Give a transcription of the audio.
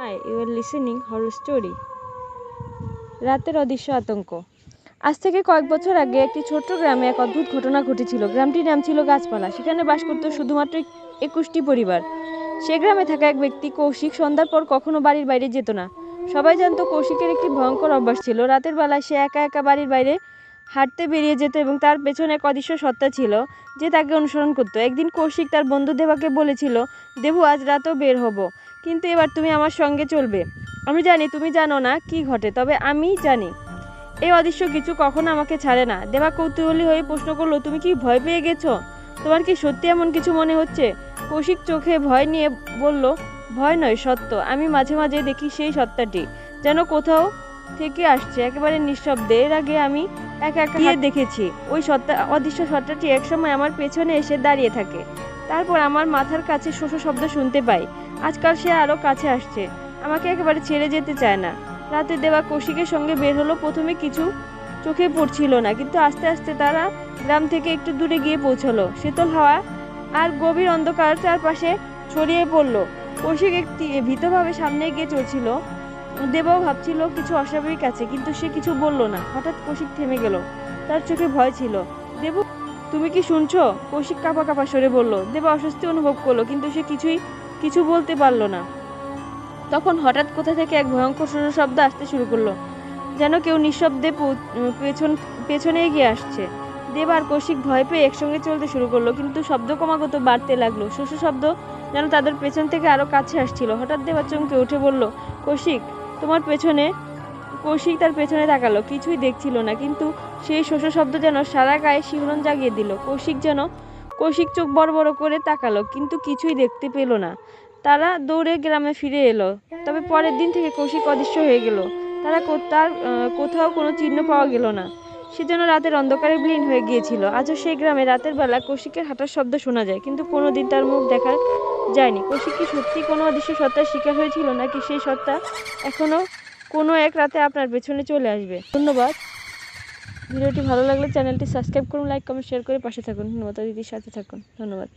Hi you are listening horror story রাতের অদৃশ্য আতঙ্ক। আজ থেকে কয়েক বছর আগে একটি ছোট্ট গ্রামে এক অদ্ভুত ঘটনা ঘটেছিল। গ্রামটির নাম ছিল গাছপালা। সেখানে বাস করত শুধুমাত্র একুশটি পরিবার। সে গ্রামে থাকা এক ব্যক্তি কৌশিক সন্ধ্যার পর কখনো বাড়ির বাইরে যেত না। সবাই জানতো কৌশিকের একটি ভয়ঙ্কর অভ্যাস ছিল। রাতের বেলায় সে একা একা বাড়ির বাইরে হাঁটতে বেরিয়ে যেত এবং তার পেছনে এক অদৃশ্য সত্তা ছিল যে তাকে অনুসরণ করতো। একদিন কৌশিক তার বন্ধু দেবাকে বলেছিল, দেবু, আজ রাতেও বের হব, কিন্তু এবার তুমি আমার সঙ্গে চলবে। আমি জানি তুমি জানো না কি ঘটে, তবে আমি জানি। এই অদৃশ্য কিছু কখনো আমাকে ছাড়ে না দেবা কৌতূহলী হয়ে প্রশ্ন করল, তুমি কি ভয় পেয়ে গেছো? তোমার কি সত্যি এমন কিছু মনে হচ্ছে কৌশিক চোখে ভয় নিয়ে বলল, ভয় নয়, সত্য। আমি মাঝে মাঝে দেখি সেই সত্তাটি। যেন কোথাও থেকে আসছে একেবারে নিঃশব্দে। এর আগে আমি একা একা গিয়ে দেখেছি ওই সত্তা অদৃশ্য সত্তাটি একসময় আমার পেছনে এসে দাঁড়িয়ে থাকে। তারপর আমার মাথার কাছে শোষ শব্দ শুনতে পাই। আজকাল সে আরও কাছে আসছে। আমাকে একেবারে ছেড়ে যেতে চায় না। রাতে দেওয়া কৌশিকের সঙ্গে বের হলো প্রথমে কিছু চোখে পড়ছিল না কিন্তু আস্তে আস্তে তারা গ্রাম থেকে একটু দূরে গিয়ে পৌঁছলো। শীতল হাওয়া আর গভীর অন্ধকার চারপাশে ছড়িয়ে পড়ল। কৌশিক একটি ভীতভাবে সামনে গিয়ে চলছিল। দেবাও ভাবছিল কিছু অস্বাভাবিক আছে, কিন্তু সে কিছু বলল না। হঠাৎ কৌশিক থেমে গেল। তার চোখে ভয় ছিল। দেবু, তুমি কি শুনছো? কৌশিক কাঁপা কাঁপা সরে বলল, দেবা অস্বস্তি অনুভব করল, কিন্তু সে কিছুই, কিছু বলতে পারল না। তখন হঠাৎ কোথা থেকে এক ভয়ঙ্কর সুর শব্দ আসতে শুরু করল, যেন কেউ নিঃশব্দে পেছন, পেছনে এগিয়ে আসছে। দেব আর কৌশিক ভয় পেয়ে একসঙ্গে চলতে শুরু করল, কিন্তু শব্দ ক্রমাগত বাড়তে লাগল। শস্য শব্দ যেন তাদের পেছন থেকে আরও কাছে আসছিল। হঠাৎ দেবা চমকে উঠে বলল, কৌশিক তোমার পেছনে, কৌশিক তার পেছনে তাকালো, কিছুই দেখছিল না, কিন্তু সেই শোষ শব্দ যেন সারা গায়ে শিহরণ জাগিয়ে দিল। কৌশিক যেন, কৌশিক চোখ বড় বড় করে তাকালো, কিন্তু কিছুই দেখতে পেল না। তারা দৌড়ে গ্রামে ফিরে এলো, তবে পরের দিন থেকে কৌশিক অদৃশ্য হয়ে গেল। তারা তার কোথাও কোনো চিহ্ন পাওয়া গেল না। সে যেন রাতের অন্ধকারে বিলীন হয়ে গিয়েছিল। আজও সেই গ্রামে রাতের বেলা কৌশিকের হাঁটার শব্দ শোনা যায়, কিন্তু কোনো দিন তার মুখ দেখা যায়নি। কৌশিক কি সত্যি কোনো অদৃশ্য সত্তার শিকার হয়েছিল, নাকি সেই সত্তা এখনও কোনো এক রাতে আপনার পেছনে চলে আসবে? ধন্যবাদ। ভিডিওটি ভালো লাগলে চ্যানেলটি সাবস্ক্রাইব করুন, লাইক, কমেন্ট, শেয়ার করে পাশে থাকুন। ধন্যবাদ দিদির সাথে থাকুন। ধন্যবাদ।